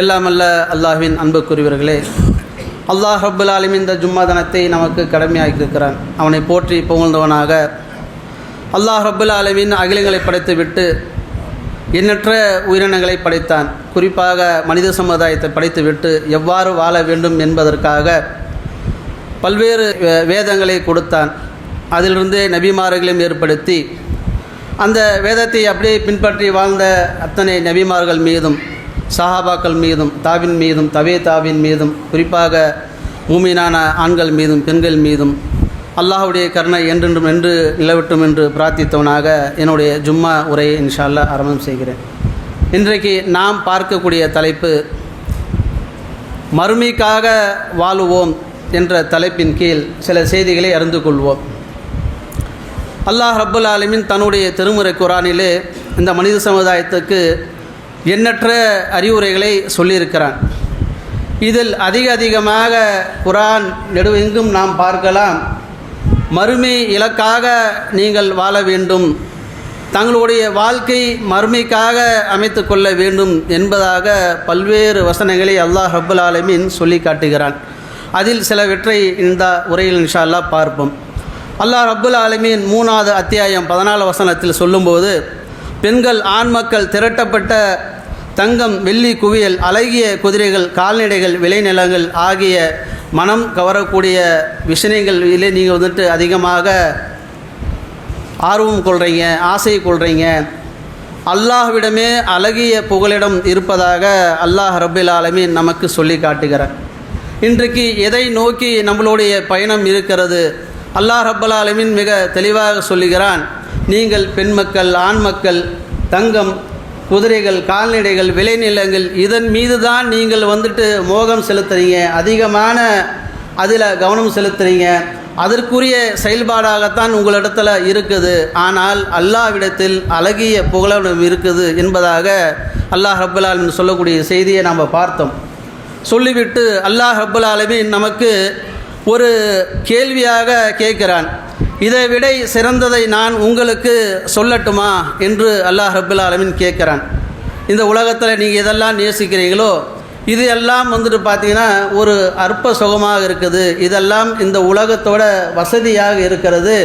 எல்லாம் அல்ல அல்லாஹ்வின் அன்புக்குரியவர்களே அல்லாஹ் ரப்புல் ஆலிம் இந்த ஜும்மா தினத்தை நமக்கு இருக்கிறான் அவனை போற்றி புகழ்ந்தவனாக அல்லாஹ் ரப்புல் ஆலமின் அகிலங்களை படைத்துவிட்டு எண்ணற்ற உயிரினங்களை படைத்தான். குறிப்பாக மனித சமுதாயத்தை படைத்துவிட்டு எவ்வாறு வாழ வேண்டும் என்பதற்காக பல்வேறு வேதங்களை கொடுத்தான். அதிலிருந்து நபிமார்களையும் ஏற்படுத்தி அந்த வேதத்தை அப்படியே பின்பற்றி வாழ்ந்த அத்தனை நபிமார்கள் மீதும் சஹாபாக்கள் மீதும் தாவின் மீதும் தவே தாவின் மீதும் குறிப்பாக மூமினான ஆண்கள் மீதும் பெண்கள் மீதும் அல்லாஹுடைய கருணை என்றென்றும் என்று நிலவட்டும் என்று பிரார்த்தித்தவனாக என்னுடைய ஜும்மா உரையை இன்ஷா அல்லாஹ் ஆரம்பம் செய்கிறேன். இன்றைக்கு நாம் பார்க்கக்கூடிய தலைப்பு மறுமைக்காக வாழுவோம் என்ற தலைப்பின் கீழ் சில செய்திகளை அறிந்து கொள்வோம். அல்லாஹ் ரப்புல் ஆலமின் தன்னுடைய திருமுறை குரானிலே இந்த மனித சமுதாயத்துக்கு எண்ணற்ற அறிவுரைகளை சொல்லியிருக்கிறான். இதில் அதிக அதிகமாக குரான் நெடுவெங்கும் நாம் பார்க்கலாம். மறுமை இலக்காக நீங்கள் வாழ வேண்டும். தங்களுடைய வாழ்க்கை மறுமைக்காக அமைத்து கொள்ள வேண்டும் என்பதாக பல்வேறு வசனங்களை அல்லாஹ் ரப்புல் ஆலமீன் சொல்லி காட்டுகிறான். அதில் சிலவற்றை இந்த உரையில் இன்ஷா பார்ப்போம். அல்லாஹ் ரப்புல் ஆலமீன் மூணாவது அத்தியாயம் பதினாலு வசனத்தில் சொல்லும்போது பெண்கள் ஆண் மக்கள் திரட்டப்பட்ட தங்கம் வெள்ளி குவியல் அழகிய குதிரைகள் கால்நடைகள் விளைநிலங்கள் ஆகிய மனம் கவரக்கூடிய விஷயங்களிலே நீங்கள் வந்துட்டு அதிகமாக ஆர்வம் கொள்கிறீங்க ஆசை கொள்கிறீங்க அல்லாஹ்விடமே அழகிய புகலிடம் இருப்பதாக அல்லாஹ் ரபில் ஆலமீன் நமக்கு சொல்லி காட்டுகிறார். இன்றைக்கு எதை நோக்கி நம்மளுடைய பயணம் இருக்கிறது? அல்லாஹ் ரப்பல் ஆலமின் மிக தெளிவாக சொல்லுகிறான் நீங்கள் பெண் மக்கள் ஆண் மக்கள் தங்கம் குதிரைகள் கால்நடைகள் விளைநிலங்கள் இதன் மீது தான் நீங்கள் வந்துட்டு மோகம் செலுத்துறீங்க. அதிகமான அதில் கவனம் செலுத்துறீங்க. அதற்குரிய செயல்பாடாகத்தான் உங்களிடத்தில் இருக்குது. ஆனால் அல்லாவிடத்தில் அழகிய புகழம் இருக்குது என்பதாக அல்லாஹ் ரப்பல் சொல்லக்கூடிய செய்தியை நாம் பார்த்தோம். சொல்லிவிட்டு அல்லாஹ் ரப்பல் நமக்கு ஒரு கேள்வியாக கேட்கிறான். இதை விட சிறந்ததை நான் உங்களுக்கு சொல்லட்டுமா என்று அல்லாஹ் ரப்பல் ஆலமின் கேட்குறான். இந்த உலகத்தில் நீங்கள் இதெல்லாம் நேசிக்கிறீங்களோ இது எல்லாம் வந்துட்டு பார்த்தீங்கன்னா ஒரு அற்ப சுகமாக இருக்குது. இதெல்லாம் இந்த உலகத்தோட வசதியாக இருக்கிறது.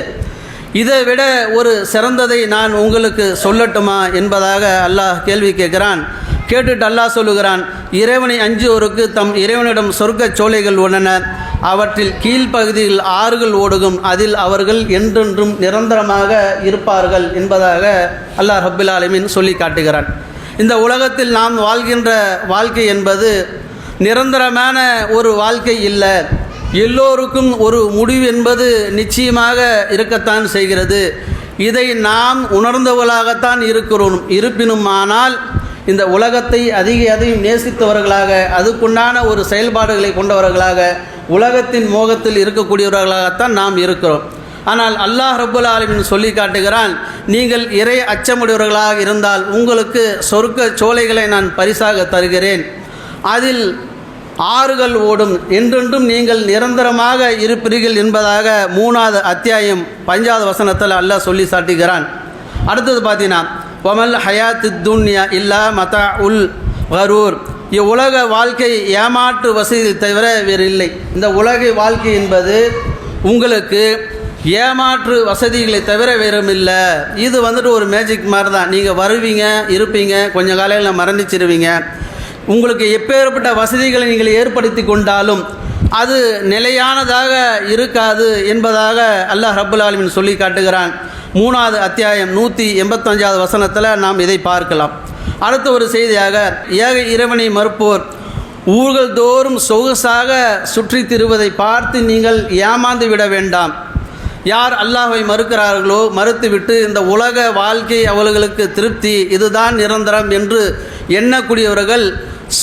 இதை விட ஒரு சிறந்ததை நான் உங்களுக்கு சொல்லட்டுமா என்பதாக அல்லாஹ் கேள்வி கேட்கிறான். கேட்டுட்டு அல்லாஹ் சொல்லுகிறான் இறைவனை அஞ்சுவோருக்கு தம் இறைவனிடம் சொர்க்க சோலைகள் உள்ளன. அவற்றில் கீழ்ப்பகுதியில் ஆறுகள் ஓடுகும். அதில் அவர்கள் என்றென்றும் நிரந்தரமாக இருப்பார்கள் என்பதாக அல்லாஹ் ரப்புல் ஆலமின் சொல்லி காட்டுகிறான். இந்த உலகத்தில் நாம் வாழ்கின்ற வாழ்க்கை என்பது நிரந்தரமான ஒரு வாழ்க்கை இல்லை. எல்லோருக்கும் ஒரு முடிவு என்பது நிச்சயமாக இருக்கத்தான் செய்கிறது. இதை நாம் உணர்ந்தவர்களாகத்தான் இருக்கிறோம். இருப்பினும் ஆனால் இந்த உலகத்தை அதிக அதிகம் நேசித்தவர்களாக அதுக்குண்டான ஒரு செயல்பாடுகளை கொண்டவர்களாக உலகத்தின் மோகத்தில் இருக்கக்கூடியவர்களாகத்தான் நாம் இருக்கிறோம். ஆனால் அல்லாஹ் ரபுல் ஆலமின் சொல்லி காட்டுகிறான் நீங்கள் இறை அச்சமுடையவர்களாக இருந்தால் உங்களுக்கு சொர்க்க சோலைகளை நான் பரிசாக தருகிறேன். அதில் ஆறுகள் ஓடும். என்றென்றும் நீங்கள் நிரந்தரமாக இருப்பீர்கள் என்பதாக மூணாவது அத்தியாயம் பஞ்சாவது வசனத்தில் அல்லாஹ் சொல்லி சாட்டுகிறான். அடுத்தது பார்த்தீங்கன்னா ஒமல் ஹயாத்து துன்யா இல்லா மதா உல் வரூர் இவ்வுலக வாழ்க்கை ஏமாற்று வசதி தவிர வேறு இல்லை இந்த உலக வாழ்க்கை என்பது உங்களுக்கு ஏமாற்று வசதிகளை தவிர வேறும் இல்லை இது வந்துட்டு ஒரு மேஜிக் மாதிரி தான் நீங்கள் வருவீங்க இருப்பீங்க கொஞ்ச காலையில் மரணிச்சிருவீங்க. உங்களுக்கு எப்பேற்பட்ட வசதிகளை நீங்கள் ஏற்படுத்தி கொண்டாலும் அது நிலையானதாக இருக்காது என்பதாக அல்லாஹ் ரபுல் ஆலமின் சொல்லி காட்டுகிறான். மூணாவது அத்தியாயம் நூற்றி எண்பத்தஞ்சாவது வசனத்தில் நாம் இதை பார்க்கலாம். அடுத்த ஒரு செய்தியாக ஏக இறைவனை மறுப்போர் ஊர்கள் தோறும் சொகுசாக சுற்றி திருவதை பார்த்து நீங்கள் ஏமாந்து விட வேண்டாம். யார் அல்லாஹை மறுக்கிறார்களோ மறுத்துவிட்டு இந்த உலக வாழ்க்கை அவர்களுக்கு திருப்தி இதுதான் நிரந்தரம் என்று எண்ணக்கூடியவர்கள்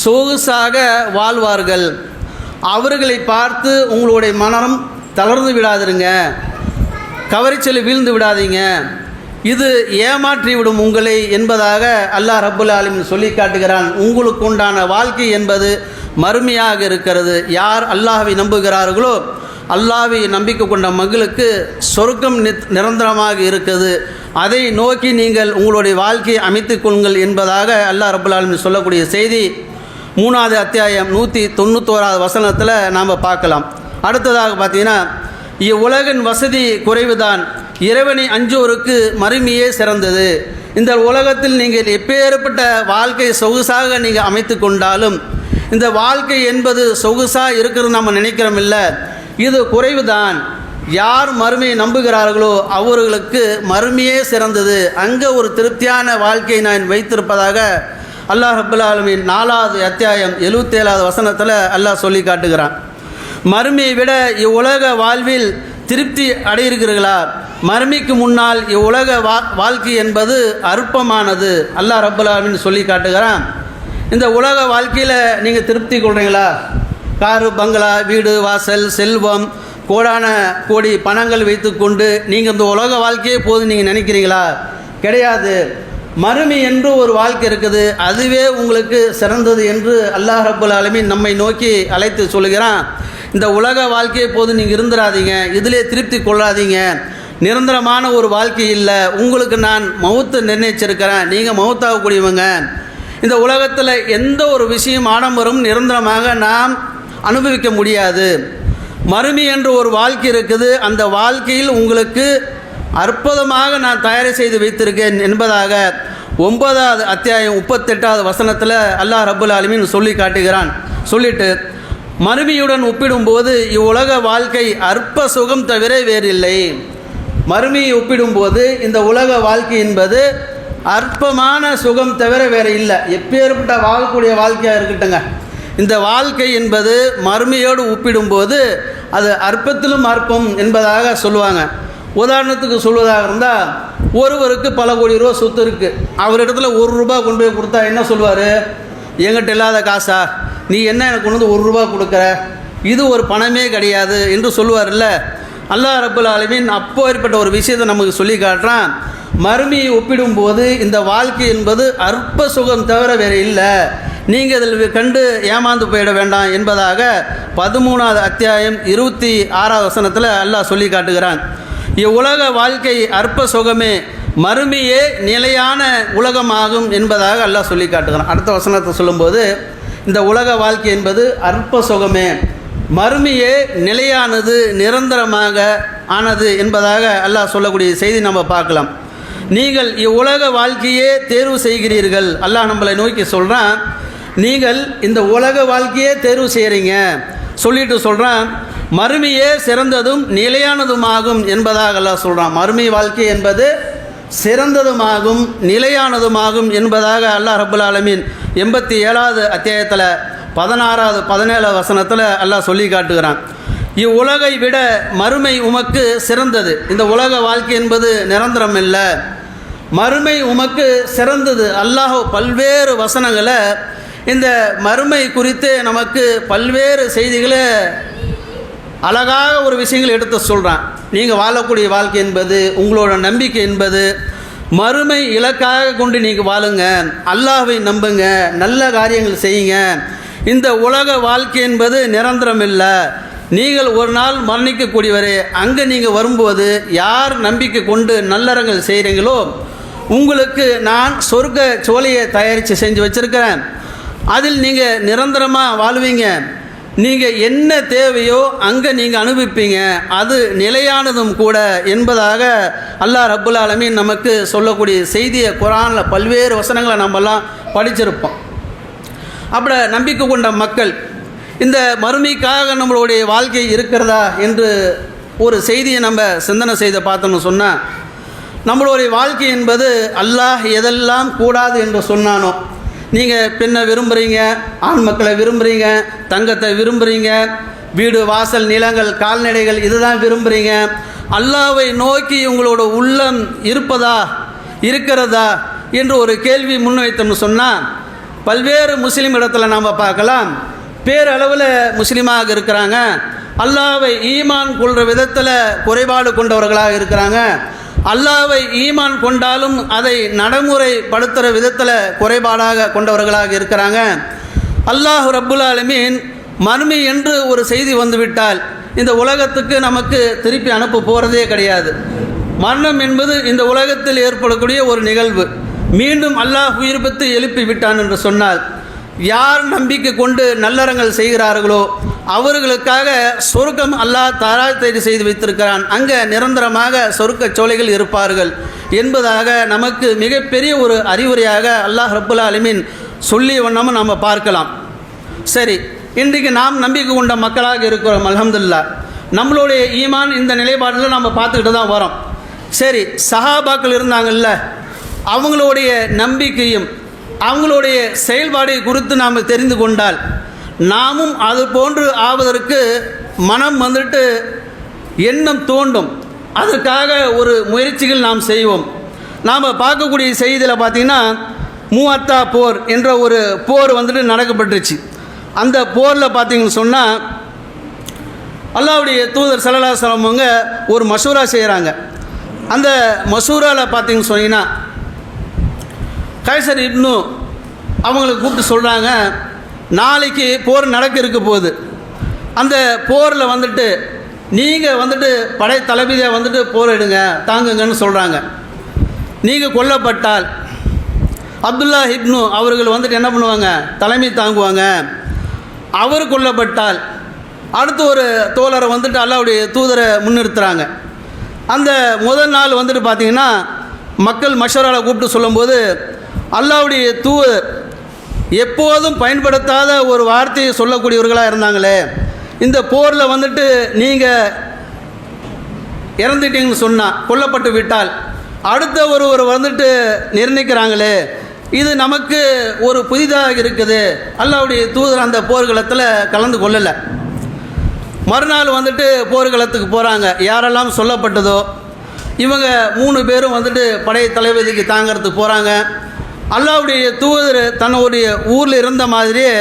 சொகுசாக வாழ்வார்கள். அவர்களை பார்த்து உங்களுடைய மனம் தளர்ந்து விடாதிருங்க. கவரிச்சலில் வீழ்ந்து விடாதீங்க. இது ஏமாற்றிவிடும் உங்களை என்பதாக அல்லாஹ் ரப்புல் ஆலிம் சொல்லி காட்டுகிறான். உங்களுக்கு உண்டான வாழ்க்கை என்பது மறுமையாக இருக்கிறது. யார் அல்லாஹை நம்புகிறார்களோ அல்லாவை நம்பிக்கை கொண்ட மகளுக்கு சொர்க்கம் நித்- நிரந்தரமாக இருக்குது. அதை நோக்கி நீங்கள் உங்களுடைய வாழ்க்கையை அமைத்து கொள்ளுங்கள் என்பதாக அல்லாஹ் ரப்புல் சொல்லக்கூடிய செய்தி மூணாவது அத்தியாயம் நூற்றி தொண்ணூத்தோராவது வசனத்தில் நாம் பார்க்கலாம். அடுத்ததாக பார்த்தீங்கன்னா இவ்வுலகின் வசதி குறைவுதான். இறைவனை அஞ்சோருக்கு மறுமையே சிறந்தது. இந்த உலகத்தில் நீங்கள் எப்பேற்பட்ட வாழ்க்கை சொகுசாக நீங்கள் அமைத்து கொண்டாலும் இந்த வாழ்க்கை என்பது சொகுசாக இருக்கிறது நம்ம நினைக்கிறோம் இல்லை. இது குறைவுதான். யார் மறுமையை நம்புகிறார்களோ அவர்களுக்கு மறுமையே சிறந்தது. அங்கே ஒரு திருப்தியான வாழ்க்கையை நான் வைத்திருப்பதாக அல்லாஹ் ரபுல் நாலாவது அத்தியாயம் எழுபத்தேழாவது வசனத்தில் அல்லாஹ் சொல்லி காட்டுகிறான். மறுமையை விட இவ்வுலக வாழ்வில் திருப்தி அடையிருக்கிறீர்களா? மறுமைக்கு முன்னால் இவ்வுலக வா வாழ்க்கை என்பது அற்பமானது. அல்லாஹ் ரப்புல்லாமின்னு சொல்லி காட்டுகிறான். இந்த உலக வாழ்க்கையில் நீங்கள் திருப்தி கொள்கிறீங்களா காரு பங்களா வீடு வாசல் செல்வம் கோடான கோடி பணங்கள் வைத்துக்கொண்டு நீங்கள் இந்த உலக வாழ்க்கையே போதும் நீங்கள் நினைக்கிறீங்களா? கிடையாது. மறுமை என்று ஒரு வாழ்க்கை இருக்குது. அதுவே உங்களுக்கு சிறந்தது என்று அல்லாஹ் ரபுல் ஆலமின் நம்மை நோக்கி அழைத்து சொல்கிறான் இந்த உலக வாழ்க்கையை போது நீங்கள் இருந்துடாதீங்க இதிலே திருப்தி கொள்ளாதீங்க. நிரந்தரமான ஒரு வாழ்க்கை இல்லை. உங்களுக்கு நான் மவுத்து நிர்ணயிச்சிருக்கிறேன். நீங்கள் மவுத்தாகக்கூடியவங்க. இந்த உலகத்தில் எந்த ஒரு விஷயம் ஆடம்பரம் நிரந்தரமாக நாம் அனுபவிக்க முடியாது. மறுமை என்று ஒரு வாழ்க்கை இருக்குது. அந்த வாழ்க்கையில் உங்களுக்கு அற்புதமாக நான் தயார் செய்து வைத்திருக்கேன் என்பதாக ஒன்பதாவது அத்தியாயம் முப்பத்தெட்டாவது வசனத்தில் அல்லாஹ் ரபுல் ஆலமீன் சொல்லி காட்டுகிறான். சொல்லிட்டு மறுமையுடன் ஒப்பிடும்போது இவ்வுலக வாழ்க்கை அற்ப சுகம் தவிர வேறில்லை. மறுமையை ஒப்பிடும்போது இந்த உலக வாழ்க்கை என்பது அற்பமான சுகம் தவிர வேறு இல்லை. எப்பேற்பட்ட வாழக்கூடிய வாழ்க்கையாக இருக்கட்டுங்க இந்த வாழ்க்கை என்பது மறுமையோடு ஒப்பிடும்போது அது அற்பத்திலும் அற்பம் என்பதாக சொல்லுவாங்க. உதாரணத்துக்கு சொல்வதாக இருந்தால் ஒருவருக்கு பல கோடி ரூபா சொத்து இருக்குது அவரிடத்துல ஒரு ரூபா கொண்டு போய் கொடுத்தா என்ன சொல்லுவார்? எங்கிட்ட இல்லாத காசா? நீ என்ன எனக்கு கொண்டு வந்து ஒரு ரூபா கொடுக்குற? இது ஒரு பணமே கிடையாது என்று சொல்லுவார்ல. அல்லாஹ் ரபுல் ஆலமின் அப்போ ஏற்பட்ட ஒரு விஷயத்தை நமக்கு சொல்லி காட்டுறான். மறுமையை ஒப்பிடும்போது இந்த வாழ்க்கை என்பது அற்ப சுகம் தவிர வேறு இல்லை. நீங்கள் இதில் கண்டு ஏமாந்து போயிட வேண்டாம் என்பதாக பதிமூணாவது அத்தியாயம் இருபத்தி ஆறாவது வசனத்தில் அல்லாஹ் சொல்லி காட்டுகிறான். இவ்வுலக வாழ்க்கை அற்ப சுகமே மறுமையே நிலையான உலகமாகும் என்பதாக அல்லாஹ் சொல்லி காட்டுகிறான். அடுத்த வசனத்தை சொல்லும்போது இந்த உலக வாழ்க்கை என்பது அற்ப சுகமே. மறுமையே நிலையானது நிரந்தரமாக ஆனது என்பதாக அல்லாஹ் சொல்லக்கூடிய செய்தி நம்ம பார்க்கலாம். நீங்கள் இவ்வுலக வாழ்க்கையே தேர்வு செய்கிறீர்கள். அல்லாஹ் நம்மளை நோக்கி சொல்கிறான் நீங்கள் இந்த உலக வாழ்க்கையே தேர்வு செய்கிறீங்க சொல்லிட்டு சொல்கிறான் மறுமையே சிறந்ததும் நிலையானதுமாகும் என்பதாக அல்லாஹ் சொல்கிறான் மறுமை வாழ்க்கை என்பது சிறந்ததுமாகும் நிலையானதுமாகும் என்பதாக அல்லாஹ் ரபுல் ஆலமீன் எண்பத்தி ஏழாவது அத்தியாயத்தில் பதினாறாவது பதினேழாவது வசனத்தில் எல்லாம் சொல்லி காட்டுகிறான். இவ்வுலகை விட மறுமை உமக்கு சிறந்தது. இந்த உலக வாழ்க்கை என்பது நிரந்தரம் இல்லை. மறுமை உமக்கு சிறந்தது. அல்லாஹ் பல்வேறு வசனங்களை இந்த மறுமை குறித்து நமக்கு பல்வேறு செய்திகளை அழகாக ஒரு விஷயங்கள் எடுத்து சொல்கிறான் நீங்கள் வாழக்கூடிய வாழ்க்கை என்பது உங்களோட நம்பிக்கை என்பது மறுமை இலக்காக கொண்டு நீங்கள் வாழுங்க. அல்லாஹை நம்புங்க. நல்ல காரியங்கள் செய்யுங்க. இந்த உலக வாழ்க்கை என்பது நிரந்தரம் இல்லை. நீங்கள் ஒரு நாள் மரணிக்கக்கூடியவரே அங்கே நீங்கள் வரும்போது யார் நம்பிக்கை கொண்டு நல்லறங்கள் செய்கிறீங்களோ உங்களுக்கு நான் சொர்க்க சோலையை தயாரித்து செஞ்சு வச்சுருக்கிறேன். அதில் நீங்கள் நிரந்தரமாக வாழ்வீங்க. நீங்கள் என்ன தேவையோ அங்கே நீங்கள் அனுபவிப்பீங்க. அது நிலையானதும் கூட என்பதாக அல்லாஹ் ரப்புல் ஆலமின் நமக்கு சொல்லக்கூடிய செய்தியை குரானில் பல்வேறு வசனங்களை நம்மெல்லாம் படிச்சிருப்போம். அப்படி நம்பிக்கை கொண்ட மக்கள் இந்த மறுமைக்காக நம்மளுடைய வாழ்க்கை இருக்கிறதா என்று ஒரு செய்தியை நம்ம சிந்தனை செய்து பார்த்தோம்னு சொன்னால் நம்மளுடைய வாழ்க்கை என்பது அல்லாஹ் எதெல்லாம் கூடாது என்று சொன்னானோ நீங்கள் பெண்ணை விரும்புகிறீங்க ஆண் மக்களை விரும்புகிறீங்க தங்கத்தை விரும்புகிறீங்க வீடு வாசல் நிலங்கள் கால்நடைகள் இதுதான் விரும்புகிறீங்க அல்லாவை நோக்கி உங்களோட உள்ளம் இருப்பதா இருக்கிறதா என்று ஒரு கேள்வி முன்வைத்தோம்னு சொன்னால் பல்வேறு முஸ்லீம் இடத்துல நாம் பார்க்கலாம். பேரளவில் முஸ்லீமாக இருக்கிறாங்க. அல்லாவை ஈமான் கொள்கிற விதத்தில் குறைபாடு கொண்டவர்களாக இருக்கிறாங்க. அல்லாவை ஈமான் கொண்டாலும் அதை நடைமுறைப்படுத்துகிற விதத்தில் குறைபாடாக கொண்டவர்களாக இருக்கிறாங்க. அல்லாஹ் ரப்புல் ஆலமீன் மறுமை என்று ஒரு செய்தி வந்துவிட்டால் இந்த உலகத்துக்கு நமக்கு திருப்பி அனுப்ப போகிறதே கிடையாது. மரணம் என்பது இந்த உலகத்தில் ஏற்படக்கூடிய ஒரு நிகழ்வு. மீண்டும் அல்லாஹ் உயிர்ப்பித்து எழுப்பி விட்டான் என்று சொன்னால் யார் நம்பிக்கை கொண்டு நல்லறங்கள் செய்கிறார்களோ அவர்களுக்காக சொருக்கம் அல்லாஹ் தாராயத்தை செய்து வைத்திருக்கிறான். அங்கே நிரந்தரமாக சொருக்க சோலைகள் இருப்பார்கள் என்பதாக நமக்கு மிகப்பெரிய ஒரு அறிவுரையாக அல்லாஹ் ரப்புல் அலமீன் சொல்லி வண்ணமும் நாம் பார்க்கலாம். சரி இன்றைக்கு நாம் நம்பிக்கை கொண்ட மக்களாக இருக்கிறோம் அலமதுல்லா நம்மளுடைய ஈமான் இந்த நிலைப்பாட்டில் நம்ம பார்த்துக்கிட்டு தான் வரோம். சரி சஹாபாக்கள் இருந்தாங்கல்ல அவங்களுடைய நம்பிக்கையும் அவங்களுடைய செயல்பாடை குறித்து நாம் தெரிந்து கொண்டால் நாமும் அது போன்று ஆவதற்கு மனம் வந்துட்டு எண்ணம் தோண்டும். அதற்காக ஒரு முயற்சிகள் நாம் செய்வோம். நாம் பார்க்கக்கூடிய செய்தியில் பார்த்தீங்கன்னா மூவத்தா போர் என்ற ஒரு போர் வந்துட்டு நடக்கப்பட்டுச்சு. அந்த போரில் பார்த்தீங்கன்னு சொன்னால் அல்லாவுடைய தூதர் சல்லல்லாஹு அவங்க ஒரு மசூரா செய்கிறாங்க அந்த மசூராவில் பார்த்தீங்கன்னு சொன்னீங்கன்னா கைசர் இப்னு அவங்களுக்கு கூப்பிட்டு சொல்கிறாங்க நாளைக்கு போர் நடக்க இருக்க போகுது. அந்த போரில் வந்துட்டு நீங்கள் வந்துட்டு படை தளபதியாக வந்துட்டு போரிடுங்க தாங்குங்கன்னு சொல்கிறாங்க நீங்கள் கொல்லப்பட்டால் அப்துல்லா ஹிப்னு அவர்கள் வந்துட்டு என்ன பண்ணுவாங்க? தலைமை தாங்குவாங்க. அவர் கொல்லப்பட்டால் அடுத்து ஒரு தோழரை வந்துட்டு அல்லாவுடைய தூதரை முன்னிறுத்துகிறாங்க அந்த முதல் நாள் வந்துட்டு பார்த்தீங்கன்னா மக்கள் மஷராவை கூப்பிட்டு சொல்லும்போது அல்லாவுடைய தூதர் எப்போதும் பயன்படுத்தாத ஒரு வார்த்தையை சொல்லக்கூடியவர்களாக இருந்தாங்களே இந்த போரில் வந்துட்டு நீங்கள் இறந்துட்டீங்கன்னு சொன்னால் கொல்லப்பட்டு விட்டால் அடுத்த ஒருவர் வந்துட்டு நிர்ணயிக்கிறாங்களே இது நமக்கு ஒரு புதிதாக இருக்குது. அல்லாவுடைய தூதர் அந்த போர்க்களத்தில் கலந்து கொள்ளலை. மறுநாள் வந்துட்டு போர்க்களத்துக்கு போகிறாங்க யாரெல்லாம் சொல்லப்பட்டதோ இவங்க மூணு பேரும் வந்துட்டு படை தளபதிக்கு தாங்கிறதுக்கு போகிறாங்க அல்லாவுடைய தூதர் தன்னுடைய ஊரில் இருந்த மாதிரியே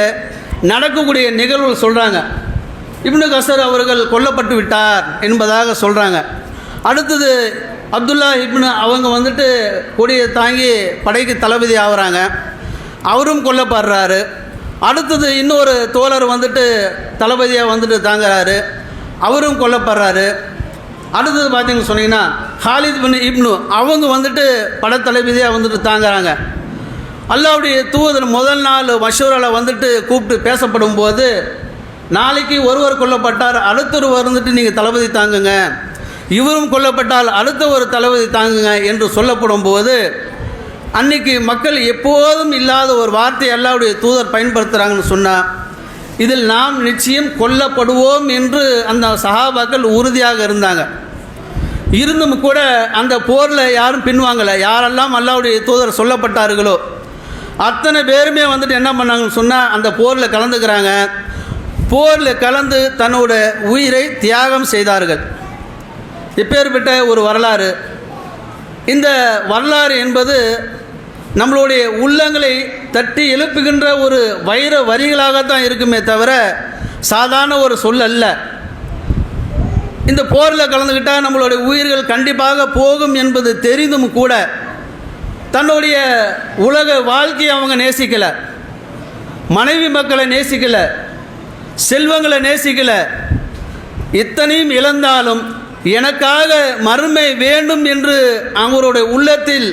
நடக்கக்கூடிய நிகழ்வுகள் சொல்கிறாங்க இப்னு கசர் அவர்கள் கொல்லப்பட்டு விட்டார் என்பதாக சொல்கிறாங்க அடுத்தது அப்துல்லா இப்னு அவங்க வந்துட்டு கொடியை தாங்கி படைக்கு தளபதி ஆகுறாங்க. அவரும் கொல்லப்படுறாரு. அடுத்தது இன்னொரு தோழர் வந்துட்டு தளபதியாக வந்துட்டு தாங்குறாரு. அவரும் கொல்லப்படுறாரு. அடுத்தது பார்த்தீங்கன்னு சொன்னீங்கன்னா ஹாலித் பின் இப்னு அவங்க வந்துட்டு படத்தளபதியாக வந்துட்டு தாங்குறாங்க. அல்லாவுடைய தூதர் முதல் நாள் மஷூரில் வந்துட்டு கூப்பிட்டு பேசப்படும் போது நாளைக்கு ஒருவர் கொல்லப்பட்டார் அடுத்தொருவர் வந்துட்டு நீங்கள் தளபதி தாங்குங்க. இவரும் கொல்லப்பட்டால் அடுத்த ஒரு தளபதி தாங்குங்க என்று சொல்லப்படும் போது அன்னைக்கு மக்கள் எப்போதும் இல்லாத ஒரு வார்த்தை அல்லாவுடைய தூதர் பயன்படுத்துகிறாங்கன்னு சொன்னால் இதில் நாம் நிச்சயம் கொல்லப்படுவோம் என்று அந்த சகாபாக்கள் உறுதியாக இருந்தாங்க. இருந்தும் கூட அந்த போரில் யாரும் பின்வாங்கலை. யாரெல்லாம் அல்லாவுடைய தூதர் சொல்லப்பட்டார்களோ அத்தனை பேருமே வந்துட்டு என்ன பண்ணாங்கன்னு சொன்னால் அந்த போரில் கலந்துக்கிறாங்க. போரில் கலந்து தன்னோட உயிரை தியாகம் செய்தார்கள். இப்பேற்பட்ட ஒரு வரலாறு. இந்த வரலாறு என்பது நம்மளுடைய உள்ளங்களை தட்டி எழுப்புகின்ற ஒரு வைர வரிகளாகத்தான் இருக்குமே தவிர சாதாரண ஒரு சொல் அல்ல. இந்த போரில் கலந்துக்கிட்டால் நம்மளுடைய உயிர்கள் கண்டிப்பாக போகும் என்பது தெரிந்தும் கூட தன்னுடைய உலக வாழ்க்கையை அவங்க நேசிக்கலை. மனைவி மக்களை நேசிக்கலை. செல்வங்களை நேசிக்கலை. இத்தனையும் இழந்தாலும் எனக்காக மறுமை வேண்டும் என்று அவங்களுடைய உள்ளத்தில்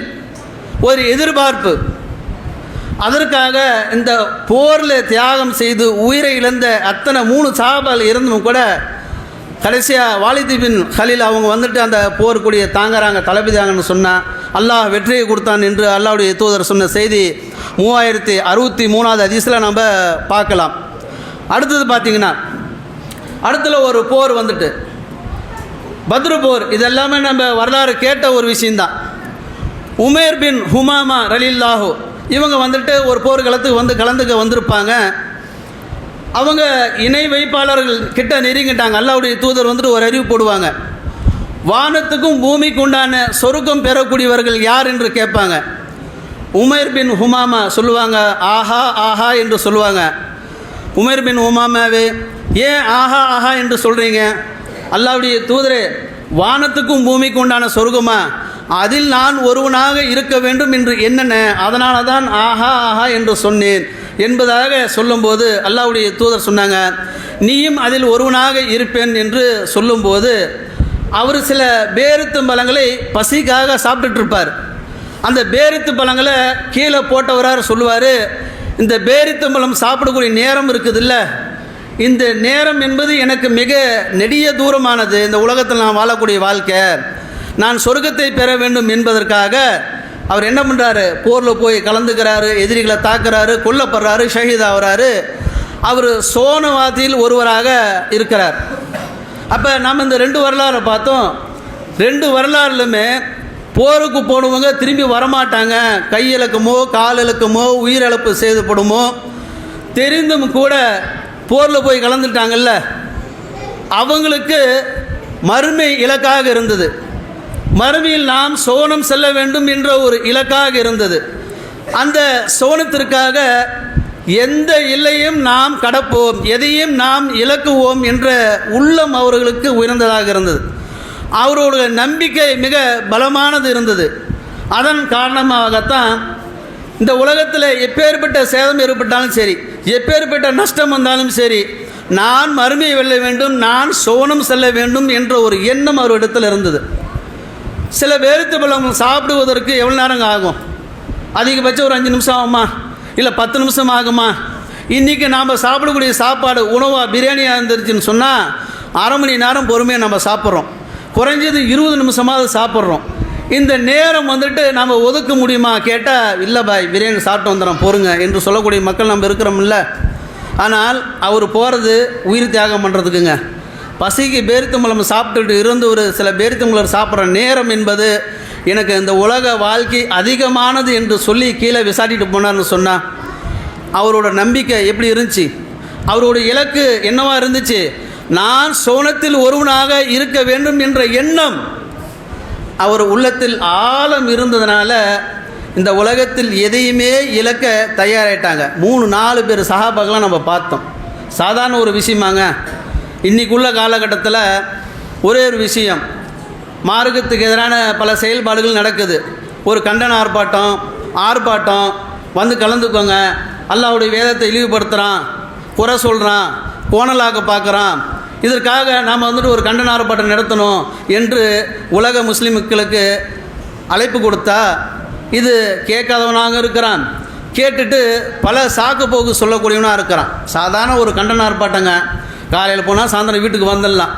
ஒரு எதிர்பார்ப்பு. அதற்காக இந்த போரில் தியாகம் செய்து உயிரை இழந்த அத்தனை மூணு சாபால் இருந்தும் கூட கடைசியாக வாலிதிபின் ஹலீல் அவங்க வந்துட்டு அந்த போர்க்குடியை தாங்குறாங்க தளபதியாங்கன்னு சொன்னால் அல்லாஹ் வெற்றியை கொடுத்தான் என்று அல்லாவுடைய தூதர் சொன்ன செய்தி மூவாயிரத்தி அறுபத்தி மூணாவது அதிசயில் நம்ம பார்க்கலாம். அடுத்தது பார்த்தீங்கன்னா அடுத்தில் ஒரு போர் வந்துட்டு. பத்ரு போர் இதெல்லாமே நம்ம வரலாறு கேட்ட ஒரு விஷயந்தான் உமேர் பின் ஹுமாமா ரலில்லாஹு இவங்க வந்துட்டு ஒரு போர்க்களத்துக்கு வந்து கலந்துக்க வந்திருப்பாங்க. அவங்க இணை வைப்பாளர்கள் கிட்ட நெருங்கிட்டாங்க. அல்லாவுடைய தூதர் வந்துட்டு ஒரு அறிவு போடுவாங்க. வானத்துக்கும் பூமிக்கு உண்டான சொருக்கம் பெறக்கூடியவர்கள் யார் என்று கேட்பாங்க. உமேர் பின் ஹுமாமா சொல்லுவாங்க ஆஹா ஆஹா என்று சொல்லுவாங்க. உமேர் பின் ஹுமாமாவே ஏன் ஆஹா ஆஹா என்று சொல்கிறீங்க அல்லாவுடைய தூதரே வானத்துக்கும் பூமிக்கு உண்டான சொருகமா அதில் நான் ஒருவனாக இருக்க வேண்டும் என்று என்னென்ன? அதனால தான் ஆஹா ஆஹா என்று சொன்னேன். என்பதாக சொல்லும்போது அல்லாவுடைய தூதர் சொன்னாங்க நீயும் அதில் ஒருவனாக இருப்பேன் என்று சொல்லும்போது அவர் சில பேருத்து பழங்களை பசிக்காக சாப்பிட்டுட்டு இருப்பார் அந்த பேரித்து பழங்களை கீழே போட்டவரார் சொல்லுவார் இந்த பேரித்து பழம் சாப்பிடக்கூடிய நேரம் இருக்குதுல்ல. இந்த நேரம் என்பது எனக்கு மிக நெடிய தூரமானது. இந்த உலகத்தில் நான் வாழக்கூடிய வாழ்க்கை. நான் சொர்க்கத்தை பெற வேண்டும் என்பதற்காக அவர் என்ன பண்ணுறாரு போரில் போய் கலந்துக்கிறாரு எதிரிகளை தாக்குறாரு கொல்லப்படுறாரு ஷஹீத் ஆகிறாரு. அவர் சோனவாதியில் ஒருவராக இருக்கிறார். அப்போ நம்ம இந்த ரெண்டு வரலாறை பார்த்தோம். ரெண்டு வரலாறுலுமே போருக்கு போனவங்க திரும்பி வரமாட்டாங்க. கை இழக்கமோ கால் இழக்கமோ உயிரிழப்பு செய்தப்படுமோ தெரிந்தும் கூட போரில் போய் கலந்துட்டாங்கல்ல. அவங்களுக்கு மறுமை இலக்காக இருந்தது. மறுமையில் நாம் சோனம் செல்ல வேண்டும் என்ற ஒரு இலக்காக இருந்தது. அந்த சோனத்திற்காக எந்த எல்லையும் நாம் கடப்போம் எதையும் நாம் இலக்குவோம் என்ற உள்ளம் அவர்களுக்கு உயர்ந்ததாக இருந்தது. அவர்களுடைய நம்பிக்கை மிக பலமானது இருந்தது. அதன் காரணமாகத்தான் இந்த உலகத்தில் எப்பேற்பட்ட சேதம் ஏற்பட்டாலும் சரி எப்பேற்பட்ட நஷ்டம் வந்தாலும் சரி நான் மறுமையை வெல்ல வேண்டும் நான் சோனம் செல்ல வேண்டும் என்ற ஒரு எண்ணம் அவரிடத்தில் இருந்தது. சில பேருக்கு பழம் சாப்பிடுவதற்கு எவ்வளோ நேரங்க ஆகும்? அதிகபட்சம் ஒரு அஞ்சு நிமிஷம் ஆகுமா? இல்லை பத்து நிமிஷம் ஆகுமா? இன்றைக்கி நாம் சாப்பிடக்கூடிய சாப்பாடு உணவாக பிரியாணியாக இருந்துருச்சுன்னு சொன்னால் அரை மணி நேரம் பொறுமையாக நம்ம சாப்பிட்றோம். குறைஞ்சது இருபது நிமிஷமாவது சாப்பிட்றோம். இந்த நேரம் வந்துட்டு நம்ம ஒதுக்க முடியுமா? கேட்டால் இல்லை பாய் பிரியாணி சாப்பிட்டு வந்துடுறோம் பொறுங்க என்று சொல்லக்கூடிய மக்கள் நம்ம இருக்கிறோம்ல. ஆனால் அவர் போகிறது உயிர் தியாகம் பண்ணுறதுக்குங்க பசிக்கு பேரித்தம்பழம் சாப்பிட்டுட்டு இருந்து ஒரு சில பேரித்தம்பழம் சாப்பிட்ற நேரம் என்பது எனக்கு இந்த உலக வாழ்க்கை அதிகமானது என்று சொல்லி கீழே விசாரிட்டு போனார்னு சொன்னால் அவரோட நம்பிக்கை எப்படி இருந்துச்சு? அவரோட இலக்கு என்னவா இருந்துச்சு? நான் சோனத்தில் ஒருவனாக இருக்க வேண்டும் என்ற எண்ணம் அவர் உள்ளத்தில் ஆழம் இருந்ததுனால இந்த உலகத்தில் எதையுமே இழக்க தயாராயிட்டாங்க. மூணு நாலு பேர் சகாபாக்கெலாம் நம்ம பார்த்தோம். சாதாரண ஒரு விஷயமாங்க. இன்றைக்குள்ள காலகட்டத்தில் ஒரே ஒரு விஷயம். மார்க்கத்துக்கு எதிரான பல செயல்பாடுகள் நடக்குது. ஒரு கண்டன ஆர்ப்பாட்டம் ஆர்ப்பாட்டம் வந்து கலந்துக்கோங்க. அல்லாவுடைய வேதத்தை இழிவுபடுத்துகிறான் குறை சொல்கிறான் கோணலாக பார்க்குறான். இதற்காக நாம் வந்துட்டு ஒரு கண்டன ஆர்ப்பாட்டம் நடத்தணும் என்று உலக முஸ்லிம்களுக்கு அழைப்பு கொடுத்தா இது கேட்காதவனாக இருக்கிறான். கேட்டுட்டு பல சாக்கு போக்கு சொல்லக்கூடியவனாக இருக்கிறான். சாதாரண ஒரு கண்டன ஆர்ப்பாட்டங்க. காலையில் போனால் சாயந்தரம் வீட்டுக்கு வந்துடலாம்.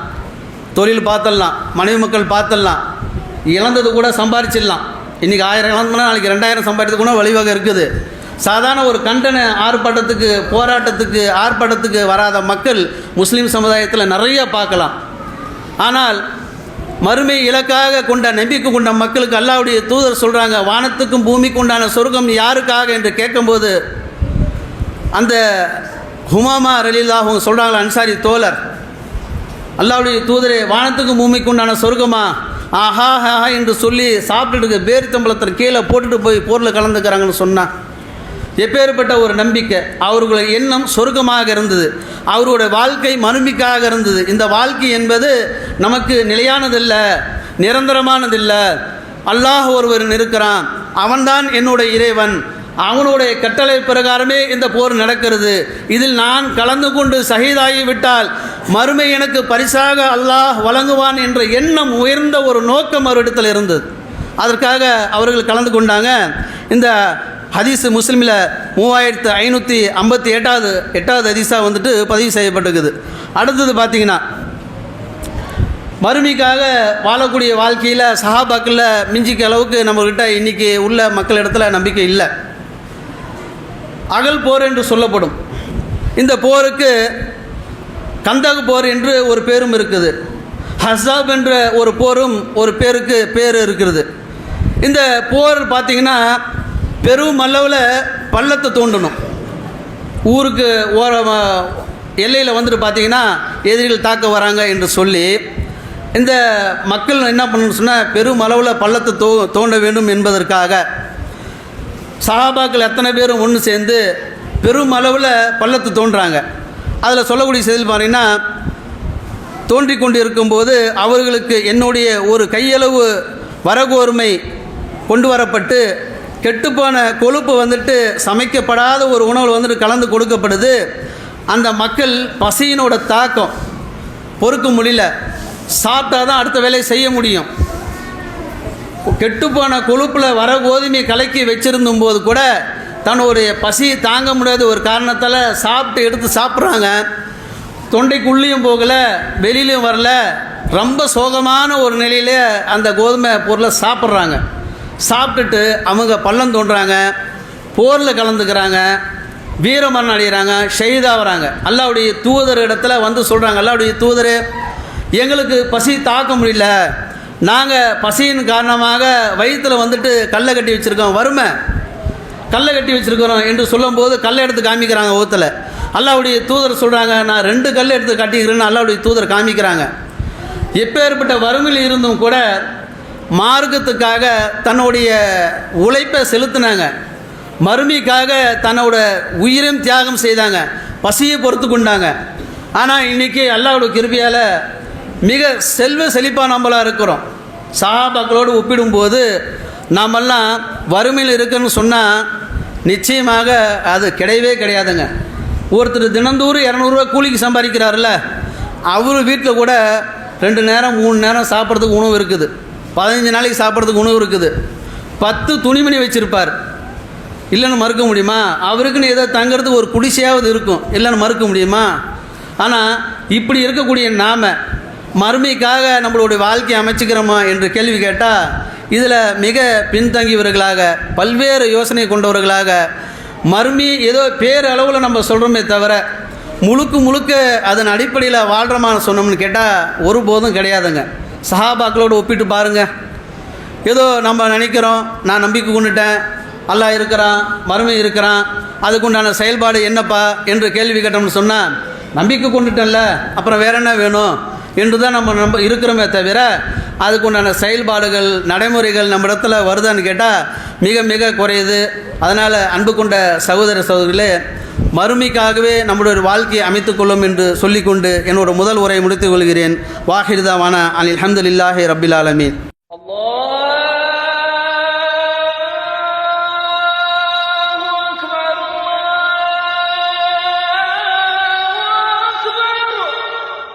தொழில் பார்த்துடலாம். மனைவி மக்கள் பார்த்துடலாம். இழந்தது கூட சம்பாரிச்சிடலாம். இன்றைக்கி ஆயிரம் இழந்தோம்னா நாளைக்கு ரெண்டாயிரம் சம்பாதிக்கிறது கூட வழிவகை இருக்குது. சாதாரண ஒரு கண்டன ஆர்ப்பாட்டத்துக்கு போராட்டத்துக்கு ஆர்ப்பாட்டத்துக்கு வராத மக்கள் முஸ்லீம் சமுதாயத்தில் நிறைய பார்க்கலாம். ஆனால் மறுமை இலக்காக கொண்ட நம்பிக்கை கொண்ட மக்களுக்கு அல்லாவுடைய தூதர் சொல்கிறாங்க வானத்துக்கும் பூமிக்கு உண்டான சொர்க்கம் யாருக்காக? என்று கேட்கும்போது அந்த ஹுமாமா ரலீலா அவங்க சொல்கிறாங்களா அன்சாரி தோழர். அல்லாவுடைய தூதரே வானத்துக்கும் பூமிக்கு உண்டான சொர்க்கமா? ஆஹா ஹாஹா என்று சொல்லி சாப்பிட்டுட்டு பேரித்தம்பளத்தில் கீழே போட்டுட்டு போய் போரில் கலந்துக்கிறாங்கன்னு சொன்னான் எப்பேற்பட்ட ஒரு நம்பிக்கை. அவர்களுடைய எண்ணம் சொர்க்கமாக இருந்தது. அவருடைய வாழ்க்கை மனுமிக்காக இருந்தது. இந்த வாழ்க்கை என்பது நமக்கு நிலையானதில்லை நிரந்தரமானதில்லை. அல்லாஹ் ஒருவர் இருக்கிறான். அவன்தான் என்னுடைய இறைவன். அவனுடைய கட்டளை பிரகாரமே இந்த போர் நடக்கிறது. இதில் நான் கலந்து கொண்டு சகிதாகிவிட்டால் மறுமை எனக்கு பரிசாக அல்லாஹ் வழங்குவான் என்ற எண்ணம் உயர்ந்த ஒரு நோக்கம் அவரிடத்தில் இருந்தது. அதற்காக அவர்கள் கலந்து கொண்டாங்க. இந்த ஹதீஸ் முஸ்லீமில் மூவாயிரத்து ஐநூற்றி ஐம்பத்தி எட்டாவது எட்டாவது ஹதீஸாக வந்துட்டு பதிவு செய்யப்பட்டிருக்குது. அடுத்தது பார்த்தீங்கன்னா மறுமைக்காக வாழக்கூடிய வாழ்க்கையில் சஹாபாக்களில் மிஞ்சிக்க அளவுக்கு நம்மக்கிட்ட இன்றைக்கி உள்ள மக்களிடத்தில் நம்பிக்கை இல்லை. அகல் போர் என்று சொல்லப்படும். இந்த போருக்கு கந்தக போர் என்று ஒரு பேரும் இருக்குது. ஹசாப் என்ற ஒரு போரும் ஒரு பேருக்கு பேர் இருக்கிறது. இந்த போர் பார்த்திங்கன்னா பெரும் அளவில் பள்ளத்தை தோண்டணும். ஊருக்கு ஓர எல்லையில் வந்துட்டு பார்த்தீங்கன்னா எதிரிகள் தாக்க வராங்க என்று சொல்லி இந்த மக்கள் என்ன பண்ணணும்னு சொன்னால் பெரும் அளவில் பள்ளத்தை தோ தோண்ட வேண்டும் என்பதற்காக சஹாபாக்கள் எத்தனை பேரும் ஒன்று சேர்ந்து பெரும் அளவில் தோன்றாங்க. அதில் சொல்லக்கூடிய செய்தி பார்த்தீங்கன்னா தோன்றி கொண்டு இருக்கும்போது அவர்களுக்கு என்னுடைய ஒரு கையளவு வரகோர்மை கொண்டு வரப்பட்டு கெட்டுப்போன கொழுப்பு வந்துட்டு சமைக்கப்படாத ஒரு உணவு வந்துட்டு கலந்து கொடுக்கப்படுது. அந்த மக்கள் பசியினோட தாக்கம் பொறுக்க முடியல. சாப்பிட்டா தான் அடுத்த வேலையை செய்ய முடியும். கெட்டுப்போன கொழுப்பில் வர கோதுமையை கலக்கி வச்சிருந்தும் போது கூட தன்னுடைய பசி தாங்க முடியாத ஒரு காரணத்தால் சாப்பிட்டு எடுத்து சாப்பிட்றாங்க. தொண்டைக்குள்ளேயும் போகலை வெளியிலையும் வரல. ரொம்ப சோகமான ஒரு நிலையில் அந்த கோதுமை பொருளை சாப்பிட்றாங்க. சாப்பிட்டுட்டு அவங்க பள்ளம் தோன்றாங்க போரில் கலந்துக்கிறாங்க வீரமரணம் அடைகிறாங்க ஷெய்தாகிறாங்க அல்லாவுடைய தூதர் இடத்துல வந்து சொல்கிறாங்க அல்லாவுடைய தூதர் எங்களுக்கு பசி தாக்க முடியல. நாங்கள் பசியின் காரணமாக வயிற்றில் வந்துட்டு கல்லை கட்டி வச்சுருக்கோம். வறுமை. கல்லை கட்டி வச்சிருக்கிறோம் என்று சொல்லும்போது கல்லை எடுத்து காமிக்கிறாங்க ஓத்தில். அல்லாவுடைய தூதர் சொல்கிறாங்க நான் ரெண்டு கல் எடுத்து கட்டிக்கிறேன்னு அல்லாவுடைய தூதர் காமிக்கிறாங்க. எப்பேற்பட்ட வறுமையில் இருந்தும் கூட மார்க்கத்துக்காக தன்னுடைய உழைப்பை செலுத்தினாங்க. மறுமைக்காக தன்னோட உயிரும் தியாகம் செய்தாங்க. பசியை பொறுத்து கொண்டாங்க. ஆனால் இன்றைக்கி அல்லாவுடைய கிருபியால் மிக செல்வ செழிப்பாக நம்மளாக இருக்கிறோம். சஹாபாக்களோடு ஒப்பிடும்போது நாமெல்லாம் வறுமையில் இருக்குன்னு சொன்னால் நிச்சயமாக அது கிடையவே கிடையாதுங்க. ஒருத்தர் தினந்தோறும் இரநூறுவா கூலிக்கு சம்பாதிக்கிறாருல்ல அவர் வீட்டில் கூட ரெண்டு நேரம் மூணு நேரம் சாப்பிட்றதுக்கு உணவு இருக்குது. பதினஞ்சு நாளைக்கு சாப்பிட்றதுக்கு உணவு இருக்குது. பத்து துணிமணி வச்சுருப்பார். இல்லைன்னு மறுக்க முடியுமா? அவருக்குன்னு ஏதோ தங்கிறதுக்கு ஒரு குடிசையாவது இருக்கும். இல்லைன்னு மறுக்க முடியுமா? ஆனால் இப்படி இருக்கக்கூடிய நாம மறுமைக்காக நம்மளுடைய வாழ்க்கையை அமைச்சுக்கிறோமா என்று கேள்வி கேட்டால் இதில் மிக பின்தங்கியவர்களாக பல்வேறு யோசனை கொண்டவர்களாக மறுமி ஏதோ பேரளவில் நம்ம சொல்கிறோமே தவிர முழுக்க முழுக்க அதன் அடிப்படையில் வாழ்கிறோமான்னு சொன்னோம்னு கேட்டால் ஒருபோதும் கிடையாதுங்க. சஹாபாக்களோடு ஒப்பிட்டு பாருங்கள் ஏதோ நம்ம நினைக்கிறோம் நான் நம்பிக்கை கொண்டுட்டேன் அல்லாஹ் இருக்கிறான் மறுமை இருக்கிறான் அதுக்குண்டான செயல்பாடு என்னப்பா என்று கேள்வி கேட்டோம்னு சொன்னால் நம்பிக்கை கொண்டுட்டேன்ல அப்புறம் வேற என்ன வேணும்? என்று தான் நம்ம நம்ப இருக்கிறோமே தவிர அதுக்குண்டான செயல்பாடுகள் நடைமுறைகள் நம்ம இடத்துல வருதான்னு கேட்டால் மிக மிக குறையுது. அதனால் அன்பு கொண்ட சகோதர சகோதரிகளே மறுமைக்காகவே நம்முடைய வாழ்க்கையை அமைத்துக்கொள்ளும் என்று சொல்லிக்கொண்டு என்னோட முதல் உரையை முடித்துக் கொள்கிறேன். வாஹிர்தாவான அனில் அஹமதுல்லாஹி ரபில் ஆலமீன்.